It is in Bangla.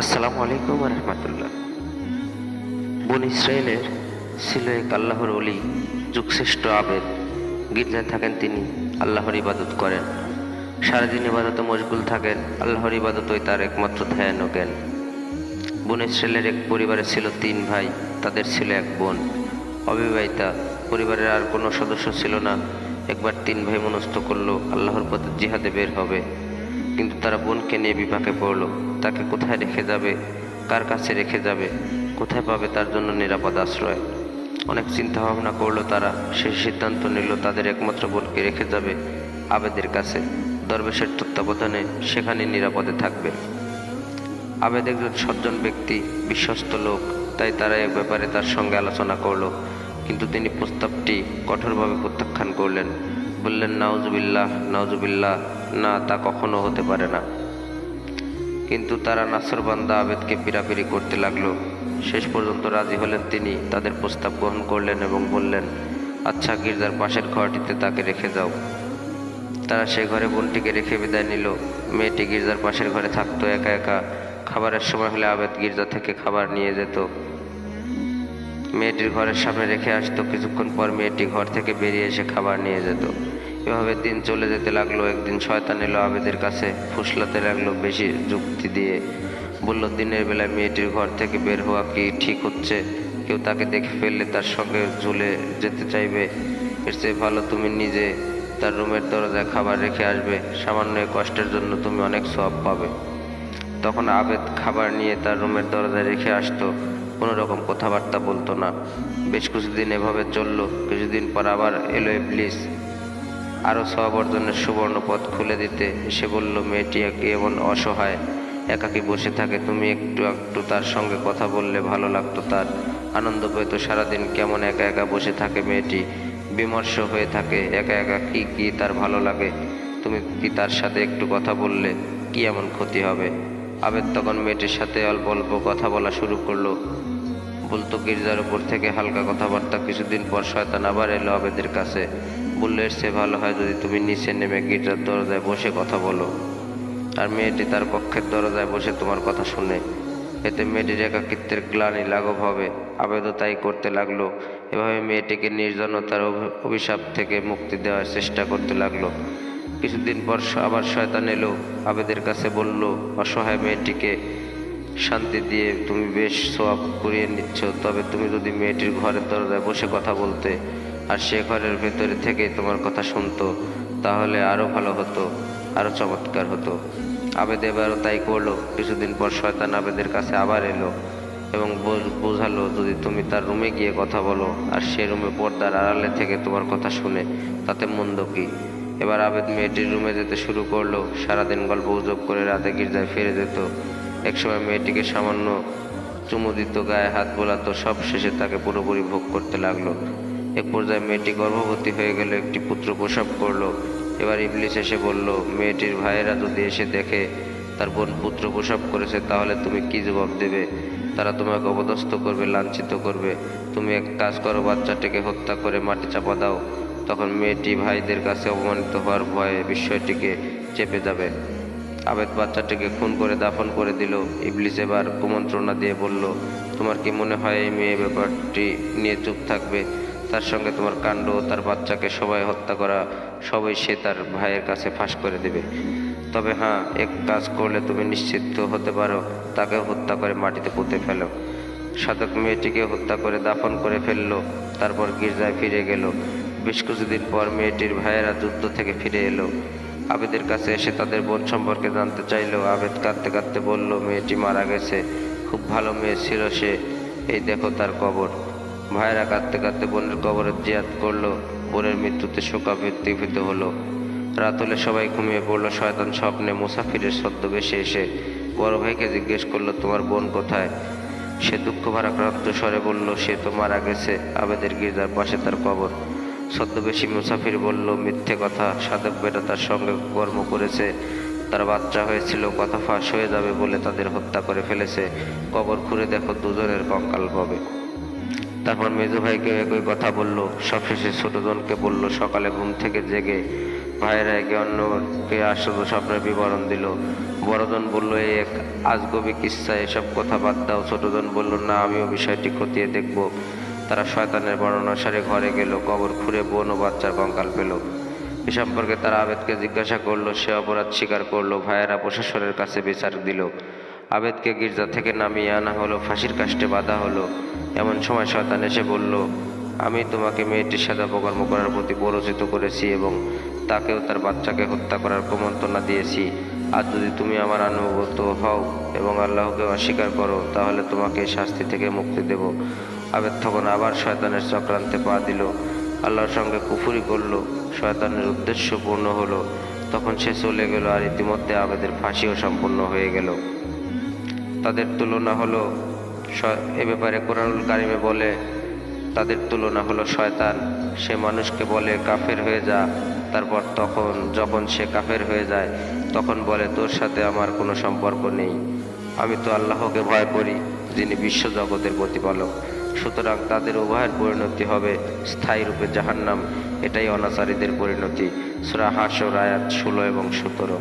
আসসালামু আলাইকুম রহমতুল্লাহ। বন ইসরায়েলের ছিল এক আল্লাহর অলি যুগশ্রেষ্ঠ আবেদ, গির্জায় থাকেন তিনি, আল্লাহর ইবাদত করেন। সারাদিন ইবাদতে মশগুল থাকেন, আল্লাহর ইবাদতই তার একমাত্র ধ্যান ও জ্ঞান। বন ইসরায়েলের এক পরিবারে ছিল তিন ভাই, তাদের ছিল এক বোন। অবিবাহিতা, পরিবারের আর কোনো সদস্য ছিল না। একবার তিন ভাই মনস্থ করল, আল্লাহর পথে জিহাদে বের হবে। কিন্তু তারা বোনকে নিয়ে বিপাকে পড়ল। তাকে কোথায় রেখে যাবে? কার কাছে রেখে যাবে? কোথায় পাবে তার জন্য নিরাপদ আশ্রয়? অনেক চিন্তা ভাবনা করল তারা। সেই সিদ্ধান্ত নিল তাদের একমাত্র বোনকে রেখে যাবে আবেদের কাছে। দরবেশের তত্ত্বাবধানে সেখানে নিরাপদে থাকবে। আবেদ একজন সজ্জন ব্যক্তি, বিশ্বস্ত লোক, তাই তারা এক ব্যাপারে তার সঙ্গে আলোচনা করল। কিন্তু তিনি প্রস্তাবটি কঠোরভাবে প্রত্যাখ্যান করলেন। বললেন নাউজুবিল্লাহ নাউজুবিল্লাহ না, তা কখনো হতে পারে না। কিন্তু তারা নাসরবান্দা আবেদকে পিরাপিরি করতে লাগল। শেষ পর্যন্ত রাজি হলেন তিনি, তাদের প্রস্তাব গ্রহণ করলেন এবং বললেন আচ্ছা গির্জার পাশের ঘরটিতে তাকে রেখে যাও। তারা সে ঘরে বোনটিকে রেখে বিদায় নিল। মেয়েটি গির্জার পাশের ঘরে থাকতো, একা একা। খাবারের সময় হলে আবেদ গির্জা থেকে খাবার নিয়ে যেত। মেয়েটির ঘরের সামনে রেখে আসতো। কিছুক্ষণ পর মেয়েটি ঘর থেকে বেরিয়ে এসে খাবার নিয়ে যেত। এভাবে দিন চলে যেতে লাগল। একদিন শয়তান এলো আবেদের কাছে, ফুসলাতে লাগল বেশি যুক্তি দিয়ে। বলল, দিনের বেলায় মেয়েটির ঘর থেকে বের হওয়া কি ঠিক হচ্ছে? কেউ তাকে দেখে ফেললে তার সঙ্গে ঝুলে যেতে চাইবে? এর চেয়ে ভালো তুমি নিজে তার রুমের দরজায় খাবার রেখে আসবে। সামান্য কষ্টের জন্য তুমি অনেক সব পাবে। তখন আবেদ খাবার নিয়ে তার রুমের দরজায় রেখে আসতো। কোনো রকম কথাবার্তা বলতো না। বেশ কিছুদিন এভাবে চলল, কিছুদিন পর আবার এলো ইবলিস। আরও সব অর্জনের সুবর্ণ পথ খুলে দিতে এসে বলল, মেয়েটি এমন অসহায়, একাকি বসে থাকে, তুমি একটু একটু তার সঙ্গে কথা বললে ভালো লাগতো তার। আনন্দ পেত সারাদিন কেমন একা একা বসে থাকে মেয়েটি। বিমর্ষ হয়ে থাকে, একা একা কি কি তার ভালো লাগে? তুমি কি তার সাথে একটু কথা বললে? কি এমন ক্ষতি হবে? আবেদ তখন মেয়েটির সাথে অল্প অল্প কথা বলা শুরু করল। বলতো গির্জার উপর থেকে হালকা কথাবার্তা কিছুদিন পর শয়তান আবার এলো আবেদের কাছে। বলল, এর চেয়ে ভালো হয় যদি তুমি নিচে নেমে গির্জার দরজায় বসে কথা বলো। আর মেয়েটি তার কক্ষের দরজায় বসে তোমার কথা শুনে। এতে মেয়েটির একাকিত্বের গ্লানি লাঘব হবে। আবেদও তাই করতে লাগল। এভাবে মেয়েটিকে নির্জনতার অভিশাপ থেকে মুক্তি দেওয়ার চেষ্টা করতে লাগল। কিছুদিন পর আবার শয়তান এলো, আবেদের কাছে বলল, অসহায় মেয়েটিকে শান্তি দিয়ে তুমি বেশ সোয়াব করিয়ে নিচ্ছ। তবে তুমি যদি মেয়েটির ঘরের দরজায় বসে কথা বলতে আর সে ঘরের ভেতরে থেকে তোমার কথা শুনতো, তাহলে আরও ভালো হতো আরও চমৎকার হতো। আবেদ এবারও তাই করল। কিছুদিন পর শয়তান আবেদের কাছে আবার এলো এবং বোঝ- বোঝালো, যদি তুমি তার রুমে গিয়ে কথা বলো আর সে রুমে পর্দার আড়ালে থেকে তোমার কথা শুনে, তাতে মন্দ কি? এবার আবেদ মেয়েটির রুমে যেতে শুরু করল। সারাদিন গল্প উজব করে রাতে গির্জায় ফিরে যেত। একসময় মেয়েটিকে সামান্য চুমু দিত, গায়ে হাত বোলাতো, সব শেষে তাকে পুরোপুরি ভোগ করতে লাগল। এক পর্যায়ে মেয়েটি গর্ভবতী হয়ে গেল, একটি পুত্র প্রসব করল। এবার ইবলিস এসে বলল, মেয়েটির ভাইয়েরা যদি এসে দেখে তার বোন পুত্র প্রসব করেছে, তাহলে তুমি কি জবাব দেবে? তারা তোমাকে অপদস্থ করবে, লাঞ্ছিত করবে। তুমি এক কাজ করো, বাচ্চাটিকে হত্যা করে মাটি চাপা দাও। তখন মেয়েটি ভাইদের কাছে অপমানিত হওয়ার ভয়ে বিষয়টিকে চেপে যাবে। আবেদ বাচ্চাটিকে খুন করে দাফন করে দিল। ইবলিস এবার কুমন্ত্রণা দিয়ে বলল, তোমার কি মনে হয় এই মেয়ে ব্যাপারটি নিয়ে চুপ থাকবে? তার সঙ্গে তোমার কাণ্ড তার বাচ্চাকে সবাই হত্যা করা, সবাই সে তার ভাইয়ের কাছে ফাঁস করে দেবে। তবে হ্যাঁ এক কাজ করলে তুমি নিশ্চিত হতে পারো তাকে হত্যা করে মাটিতে পুঁতে ফেলো। সাধক মেয়েটিকে হত্যা করে দাফন করে ফেলল, তারপর গির্জায় ফিরে গেল। বেশ কিছুদিন পর মেয়েটির ভাইয়েরা যুদ্ধ থেকে ফিরে এলো। আবেদের কাছে এসে তাদের বোন সম্পর্কে জানতে চাইলো। আবেদ কাঁদতে কাঁদতে বলল, মেয়েটি মারা গেছে। খুব ভালো মেয়ে ছিল সে। এই দেখো তার কবর। ভাইয়েরা কাঁদতে কাঁদতে বোনের কবরের জিয়াদ করল। বোনের মৃত্যুতে শোকাবৃত্তিভূত হলো। রাত হলে সবাই ঘুমিয়ে পড়ল। শয়তান স্বপ্নে মুসাফিরের ছদ্মবেশে এসে বড় ভাইকে জিজ্ঞেস করল, তোমার বোন কোথায়? সে দুঃখ ভারাক্রান্ত স্বরে বলল, সে তো মারা গেছে। আবেদের গির্জার পাশে তার কবর। ছদ্মবেশী মুসাফির বলল, মিথ্যে কথা। সাধক বেটা তার সঙ্গে কর্ম করেছে। তার বাচ্চা হয়েছিল, কথা ফাঁস হয়ে যাবে বলে তাদের হত্যা করে ফেলেছে। কবর খুঁড়ে দেখো, দুজনের কঙ্কাল পাবে তারপর মেজু ভাইকে একই কথা বলল। সবশেষে ছোটজনকে বলল, সকালে ঘুম থেকে জেগে ভাইয়েরা একে অন্যকে আশ্চর্য স্বপ্নের বিবরণ দিল। বড়জন বলল এই এক আজগবি কিস্সা, এসব কথা বাদ দাও। ছোটজন বলল, না, আমিও বিষয়টি খতিয়ে দেখব। তারা শয়তানের বর্ণনা সারে ঘরে গেল, কবর খুঁড়ে বোন ও বাচ্চার কঙ্কাল পেল। এ সম্পর্কে তারা আবেদকে জিজ্ঞাসা করল, সে অপরাধ স্বীকার করল, ভাইয়েরা প্রশাসনের কাছে বিচার দিল। আবেদকে গির্জা থেকে নামিয়ে আনা হলো, ফাঁসির কাষ্টে বাঁধা হলো। এমন সময় শয়তান এসে বলল, আমি তোমাকে মেয়েটির সাথে অপকর্ম করার প্রতি প্ররোচিত করেছি এবং তাকেও তার বাচ্চাকে হত্যা করার প্রমন্ত্রণা দিয়েছি। আর যদি তুমি আমার আনুগত হও এবং আল্লাহকে অস্বীকার করো, তাহলে তোমাকে শাস্তি থেকে মুক্তি দেব। আবেদ তখন আবার শয়তানের চক্রান্তে পা দিল। আল্লাহর সঙ্গে কুফুরি করল, শয়তানের উদ্দেশ্য পূর্ণ হলো। তখন সে চলে গেল আর ইতিমধ্যে আবেদের ফাঁসিও সম্পূর্ণ হয়ে গেল। তাদের তুলনা হলো এ ব্যাপারে কোরআনুল কারিমে বলে, তাদের তুলনা হলো শয়তান। সে মানুষকে বলে, কাফের হয়ে যা। তারপর তখন, যখন সে কাফের হয়ে যায়, তখন বলে, তোর সাথে আমার কোনো সম্পর্ক নেই। আমি তো আল্লাহকে ভয় করি, যিনি বিশ্ব জগতের প্রতিপালক। সুতরাং তাদের উভয়ের পরিণতি হবে স্থায়ী রূপে জাহান্নাম। এটাই অনাচারীদের পরিণতি। সুরা হাস্য রায়াত ষোলো এবং সতেরো।